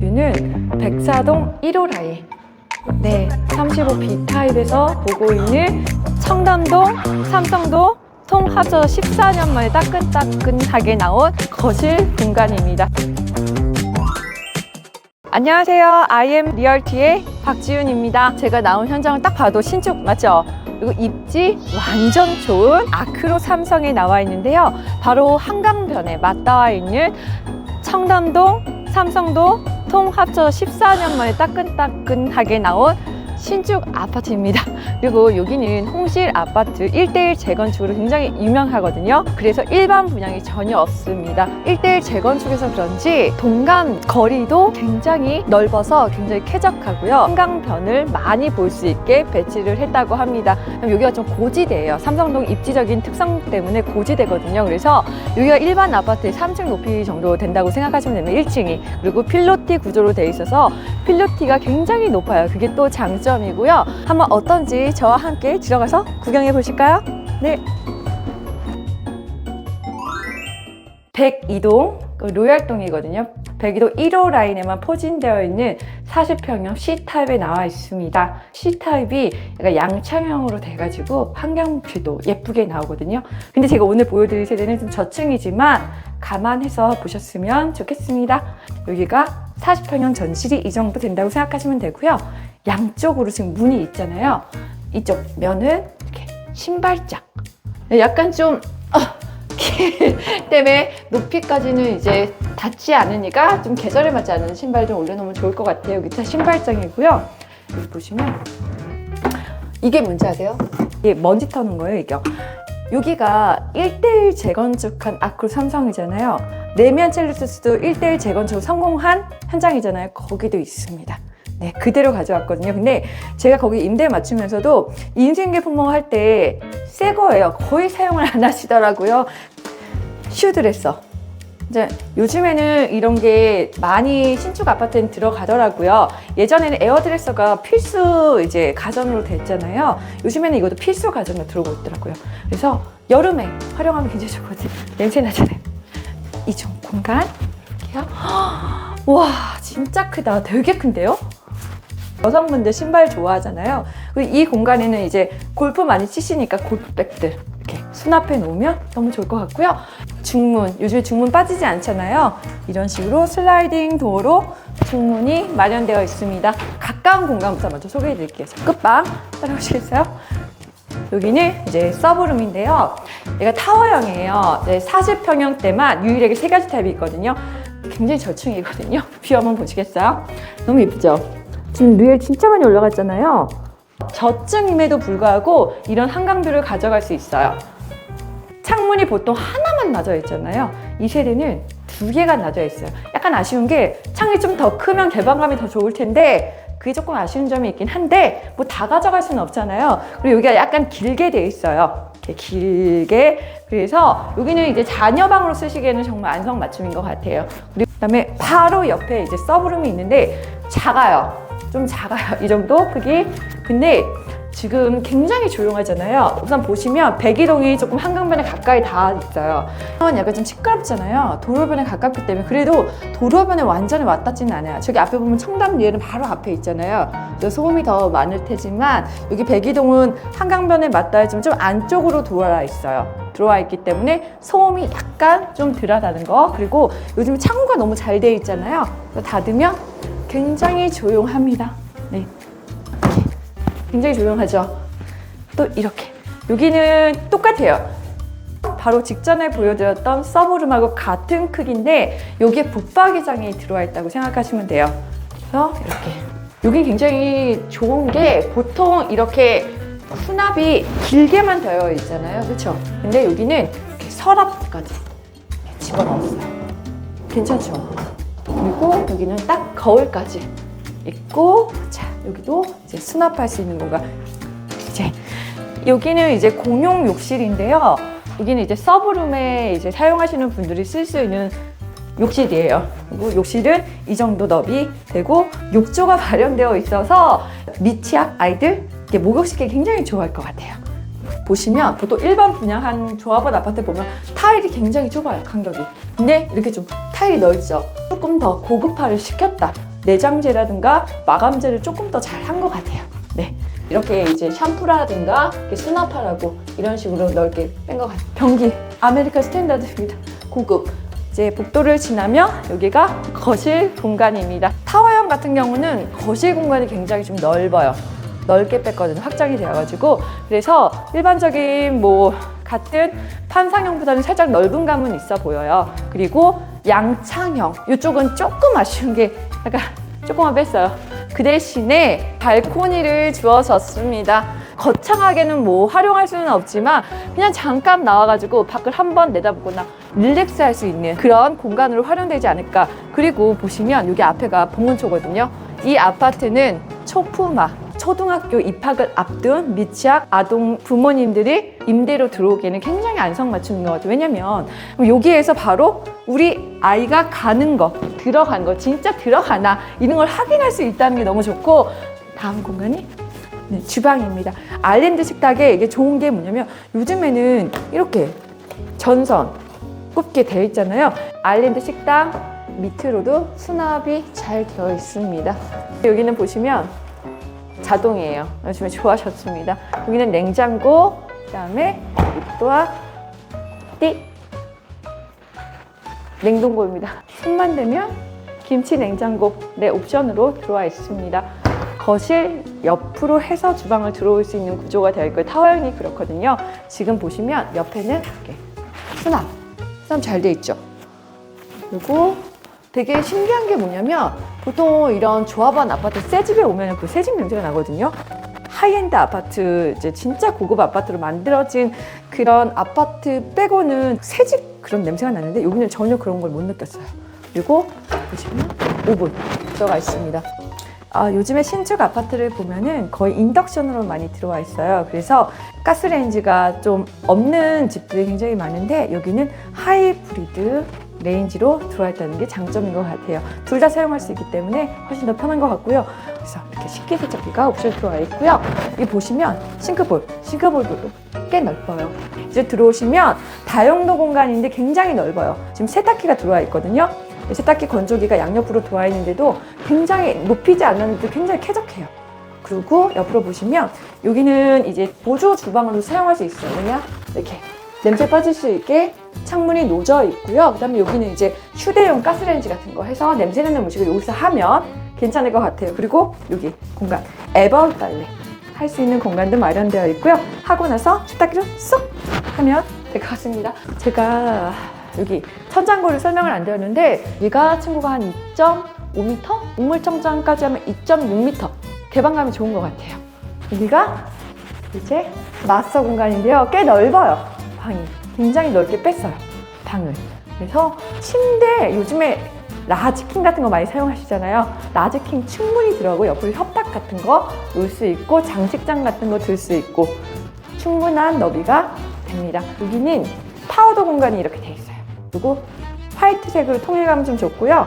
뷰는 백사동 1호 라인. 네, 35B 타입에서 보고 있는 청담동, 삼성동 통 합쳐 14년 만에 따끈따끈하게 나온 거실 공간입니다. 안녕하세요. IM 리얼티의 박지윤입니다. 제가 나온 현장을 딱 봐도 신축 맞죠? 그리고 입지 완전 좋은 아크로 삼성에 나와 있는데요. 바로 한강변에 맞닿아 있는 청담동, 삼성동 통 합쳐 14년 만에 따끈따끈하게 나온 신축 아파트입니다. 그리고 여기는 홍실 아파트 1대1 재건축으로 굉장히 유명하거든요. 그래서 일반 분양이 전혀 없습니다. 1대1 재건축에서 그런지 동간 거리도 굉장히 넓어서 굉장히 쾌적하고요. 한강변을 많이 볼 수 있게 배치를 했다고 합니다. 여기가 좀 고지대예요. 삼성동 입지적인 특성 때문에 고지대거든요. 그래서 여기가 일반 아파트의 3층 높이 정도 된다고 생각하시면 됩니다. 1층이. 그리고 필로티 구조로 돼 있어서 필로티가 굉장히 높아요. 그게 또 장점 이고요. 한번 어떤지 저와 함께 들어가서 구경해 보실까요? 네. 102동 그 로얄동이거든요. 102동 1호 라인에만 포진되어 있는 40평형 C타입에 나와 있습니다. C타입이 약간 양창형으로 돼가지고 한강뷰도 예쁘게 나오거든요. 근데 제가 오늘 보여드릴 세대는 좀 저층이지만 감안해서 보셨으면 좋겠습니다. 여기가 40평형 전실이 이 정도 된다고 생각하시면 되고요. 양쪽으로 지금 문이 있잖아요. 이쪽 면은 이렇게 신발장. 약간 좀 어, 길 때문에 높이까지는 이제 닿지 않으니까 좀 계절에 맞지 않는 신발 좀 올려놓으면 좋을 것 같아요. 여기 다 신발장이고요. 여기 보시면 이게 뭔지 아세요? 이게 먼지 터는 거예요, 이게. 여기가 1대1 재건축한 아크로 삼성이잖아요. 내면 첼루스도 1대1 재건축 성공한 현장이잖아요. 거기도 있습니다. 네, 그대로 가져왔거든요. 근데 제가 거기 임대 맞추면서도 인생계 품목 할 때 새 거예요. 거의 사용을 안 하시더라고요. 슈드레서. 이제 요즘에는 이런 게 많이 신축 아파트에 들어가더라고요. 예전에는 에어드레서가 필수 이제 가전으로 됐잖아요. 요즘에는 이것도 필수 가전으로 들어오고 있더라고요. 그래서 여름에 활용하면 굉장히 좋거든요. 냄새 나잖아요. 이중 공간. 이렇게요. 와, 진짜 크다. 되게 큰데요? 여성분들 신발 좋아하잖아요. 이 공간에는 이제 골프 많이 치시니까 골프백들 이렇게 수납해 놓으면 너무 좋을 것 같고요. 중문, 요즘에 중문 빠지지 않잖아요. 이런 식으로 슬라이딩 도어로 중문이 마련되어 있습니다. 가까운 공간부터 먼저 소개해 드릴게요. 끝방 따라오시겠어요? 여기는 이제 서브룸인데요. 얘가 타워형이에요. 40평형 대만 유일하게 세 가지 타입이 있거든요. 굉장히 저층이거든요. 뷰 한번 보시겠어요? 너무 예쁘죠? 지금 루엘 진짜 많이 올라갔잖아요. 저층임에도 불구하고 이런 한강뷰를 가져갈 수 있어요. 창문이 보통 하나만 나져 있잖아요. 이 세대는 두 개가 나져 있어요. 약간 아쉬운 게 창이 좀 더 크면 개방감이 더 좋을 텐데 그게 조금 아쉬운 점이 있긴 한데 뭐 다 가져갈 수는 없잖아요. 그리고 여기가 약간 길게 돼 있어요. 이렇게 길게 그래서 여기는 이제 자녀 방으로 쓰시기에는 정말 안성 맞춤인 것 같아요. 그리고 그다음에 바로 옆에 이제 서브룸이 있는데 작아요. 좀 작아요. 이 정도 크기. 근데 지금 굉장히 조용하잖아요. 우선 보시면 백이동이 조금 한강변에 가까이 닿아 있어요. 약간 좀 시끄럽잖아요. 도로변에 가깝기 때문에 그래도 도로변에 완전히 와닿지는 않아요. 저기 앞에 보면 청담리에는 바로 앞에 있잖아요. 소음이 더 많을 테지만 여기 백이동은 한강변에 맞닿아 있지만 좀 안쪽으로 들어와 있어요. 들어와 있기 때문에 소음이 약간 좀 덜하다는 거. 그리고 요즘 창호가 너무 잘 돼 있잖아요. 닫으면 굉장히 조용합니다. 네. 굉장히 조용하죠. 또 이렇게. 여기는 똑같아요. 바로 직전에 보여드렸던 서브룸하고 같은 크기인데 여기에 붙박이장이 들어와 있다고 생각하시면 돼요. 그래서 이렇게. 여기 굉장히 좋은 게 보통 이렇게 수납이 길게만 되어 있잖아요. 그렇죠? 근데 여기는 이렇게 서랍까지 집어넣었어요. 괜찮죠? 그리고 여기는 딱 거울까지 있고 자 여기도 이제 수납할 수 있는 공간. 이제 여기는 이제 공용 욕실인데요. 여기는 이제 서브룸에 이제 사용하시는 분들이 쓸 수 있는 욕실이에요. 그리고 욕실은 이 정도 너비 되고 욕조가 마련되어 있어서 미취학 아이들 목욕시키기 굉장히 좋아할 것 같아요 보시면 보통 일반 분양한 조합원 아파트 보면 타일이 굉장히 좁아요 간격이. 근데 이렇게 좀 타일이 넓죠. 조금 더 고급화를 시켰다. 내장재라든가 마감재를 조금 더 잘 한 것 같아요. 네. 이렇게 이제 샴푸라든가 이렇게 수납하라고 이런 식으로 넓게 뺀 것 같아요. 변기 아메리칸 스탠다드입니다. 고급. 이제 복도를 지나면 여기가 거실 공간입니다. 타워형 같은 경우는 거실 공간이 굉장히 좀 넓어요 넓게 뺐거든요. 확장이 되어가지고 그래서 일반적인 뭐 같은 판상형보다는 살짝 넓은 감은 있어 보여요. 그리고 양창형 이쪽은 조금 아쉬운 게 약간 조금만 뺐어요. 그 대신에 발코니를 주어졌습니다. 거창하게는 뭐 활용할 수는 없지만 그냥 잠깐 나와가지고 밖을 한번 내다보거나 릴렉스 할 수 있는 그런 공간으로 활용되지 않을까. 그리고 보시면 여기 앞에가 봉은초거든요. 이 아파트는 초품화, 초등학교 입학을 앞둔 미취학 아동 부모님들이 임대로 들어오기에는 굉장히 안성맞춤인 것 같아요. 왜냐면 여기에서 바로 우리 아이가 가는 거, 들어간 거, 진짜 들어가나 이런 걸 확인할 수 있다는 게 너무 좋고 다음 공간이 네, 주방입니다. 아일랜드 식탁에 이게 좋은 게 뭐냐면 요즘에는 이렇게 전선 굽게 되어 있잖아요. 아일랜드 식당 밑으로도 수납이 잘 되어 있습니다. 여기는 보시면 자동이에요. 요즘에 좋아졌습니다. 여기는 냉장고, 그 다음에 이 또한 띠 냉동고입니다. 손만 대면 김치 냉장고 내 옵션으로 들어와 있습니다. 거실 옆으로 해서 주방을 들어올 수 있는 구조가 되어 있고 타워형이 그렇거든요. 지금 보시면 옆에는 이렇게 수납, 수납 잘 돼 있죠. 그리고 되게 신기한 게 뭐냐면 보통 이런 조합원 아파트 새 집에 오면 그 새집 냄새가 나거든요. 하이엔드 아파트 이제 진짜 고급 아파트로 만들어진 그런 아파트 빼고는 새집 그런 냄새가 나는데 여기는 전혀 그런 걸 못 느꼈어요. 그리고 보시면 오븐 들어가 있습니다. 아, 요즘에 신축 아파트를 보면은 거의 인덕션으로 많이 들어와 있어요. 그래서 가스레인지가 좀 없는 집들이 굉장히 많은데 여기는 하이브리드 레인지로 들어와 있다는 게 장점인 것 같아요. 둘 다 사용할 수 있기 때문에 훨씬 더 편한 것 같고요. 그래서 이렇게 식기 세척기가 옵션 들어와 있고요. 여기 보시면 싱크볼, 싱크볼도 꽤 넓어요. 이제 들어오시면 다용도 공간인데 굉장히 넓어요. 지금 세탁기가 들어와 있거든요. 세탁기 건조기가 양옆으로 들어와 있는데도 굉장히 높이지 않았는데 굉장히 쾌적해요. 그리고 옆으로 보시면 여기는 이제 보조 주방으로 사용할 수 있어요. 왜냐? 이렇게 냄새 빠질 수 있게 창문이 놓져 있고요. 그다음에 여기는 이제 휴대용 가스레인지 같은 거 해서 냄새 나는 음식을 여기서 하면 괜찮을 것 같아요. 그리고 여기 공간 에버 빨래 할 수 있는 공간도 마련되어 있고요. 하고 나서 세탁기로 쏙 하면 될 것 같습니다. 제가 여기 천장고를 설명을 안 드렸는데 얘가 친구가 한 2.5m? 우물청장까지 하면 2.6m 개방감이 좋은 것 같아요. 여기가 이제 마스터 공간인데요. 꽤 넓어요. 방이 굉장히 넓게 뺐어요. 방을. 그래서 침대 요즘에 라지킹 같은 거 많이 사용하시잖아요. 라지킹 충분히 들어가고 옆으로 협탁 같은 거 놓을 수 있고 장식장 같은 거 들 수 있고 충분한 너비가 됩니다. 여기는 파우더 공간이 이렇게 돼 있어요. 그리고 화이트색으로 통일감 좀 좋고요.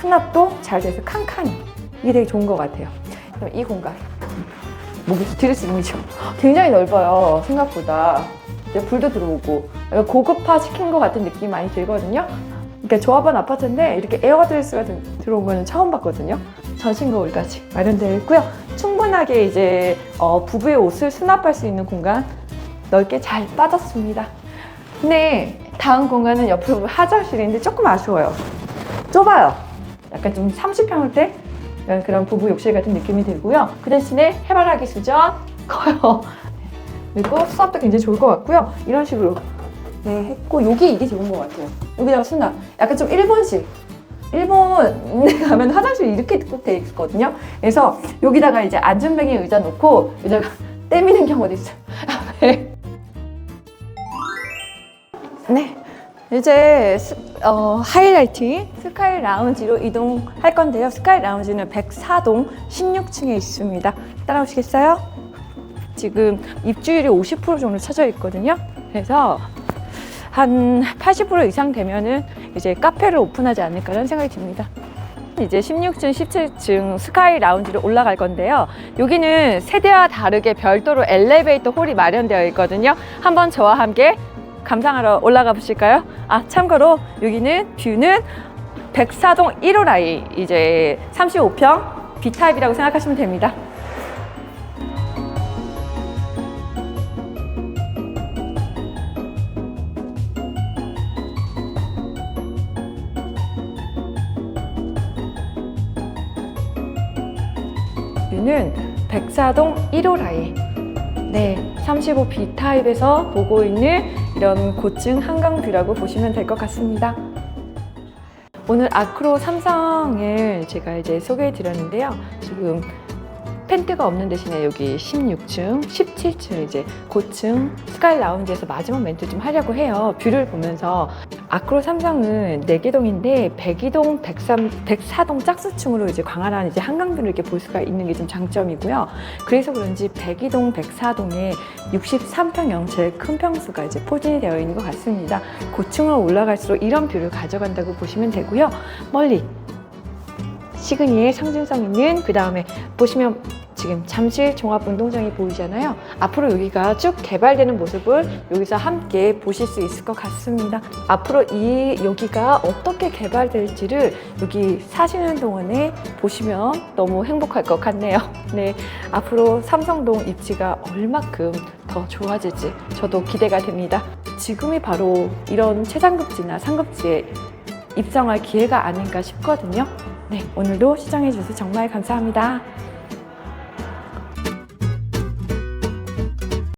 수납도 잘 돼서 칸칸이 이게 되게 좋은 것 같아요. 그럼 이 공간 목이 드레스룸이죠. 굉장히 넓어요. 생각보다 불도 들어오고 고급화 시킨 것 같은 느낌이 많이 들거든요. 그러니까 조합원 아파트인데 이렇게 에어 드레스가 들- 들어온 거는 처음 봤거든요. 전신 거울까지 마련되어 있고요. 충분하게 이제 어, 부부의 옷을 수납할 수 있는 공간 넓게 잘 빠졌습니다. 근데 다음 공간은 옆으로 화장실인데 조금 아쉬워요. 좁아요. 약간 좀 30평대 그런 부부 욕실 같은 느낌이 들고요. 그 대신에 해바라기 수전 커요. 그리고 수납도 굉장히 좋을 것 같고요. 이런 식으로 네, 했고 여기 이게 좋은 것 같아요. 여기다가 수납. 약간 좀 일본식. 일본에 가면 화장실 이렇게 꼭 돼 있거든요. 그래서 여기다가 이제 안전뱅이 의자 놓고 여기다가 떼미는 경우도 있어요. 네. 이제 스- 어, 하이라이트 스카이 라운지로 이동할 건데요. 스카이 라운지는 104동 16층에 있습니다. 따라오시겠어요? 지금 입주율이 50% 정도 차져 있거든요. 그래서 한 80% 이상 되면은 이제 카페를 오픈하지 않을까라는 생각이 듭니다. 이제 16층, 17층 스카이 라운지로 올라갈 건데요. 여기는 세대와 다르게 별도로 엘리베이터 홀이 마련되어 있거든요. 한번 저와 함께 감상하러 올라가 보실까요? 아, 참고로 여기는 뷰는 백사동 1호 라인 이제 35평 B타입이라고 생각하시면 됩니다. 뷰는 백사동 1호 라인. 네, 35 B타입에서 보고 있는 이런 고층 한강뷰라고 보시면 될 것 같습니다. 오늘 아크로 삼성을 제가 이제 소개해 드렸는데요. 지금 펜트가 없는 대신에 여기 16층, 17층 이제 고층 스카이 라운지에서 마지막 멘트 좀 하려고 해요. 뷰를 보면서 아크로 삼성은 4개동인데 102동, 103, 104동 짝수층으로 이제 광활한 이제 한강뷰를 이렇게 볼 수가 있는 게 좀 장점이고요. 그래서 그런지 102동, 104동에 63평형 제일 큰 평수가 이제 포진이 되어 있는 것 같습니다. 고층으로 올라갈수록 이런 뷰를 가져간다고 보시면 되고요. 멀리 시그니의 상징성 있는 그 다음에 보시면 지금 잠실 종합운동장이 보이잖아요. 앞으로 여기가 쭉 개발되는 모습을 여기서 함께 보실 수 있을 것 같습니다. 앞으로 이 여기가 어떻게 개발될지를 여기 사시는 동안에 보시면 너무 행복할 것 같네요. 네, 앞으로 삼성동 입지가 얼마큼 더 좋아질지 저도 기대가 됩니다. 지금이 바로 이런 최상급지나 상급지에 입성할 기회가 아닌가 싶거든요. 네, 오늘도 시청해주셔서 정말 감사합니다.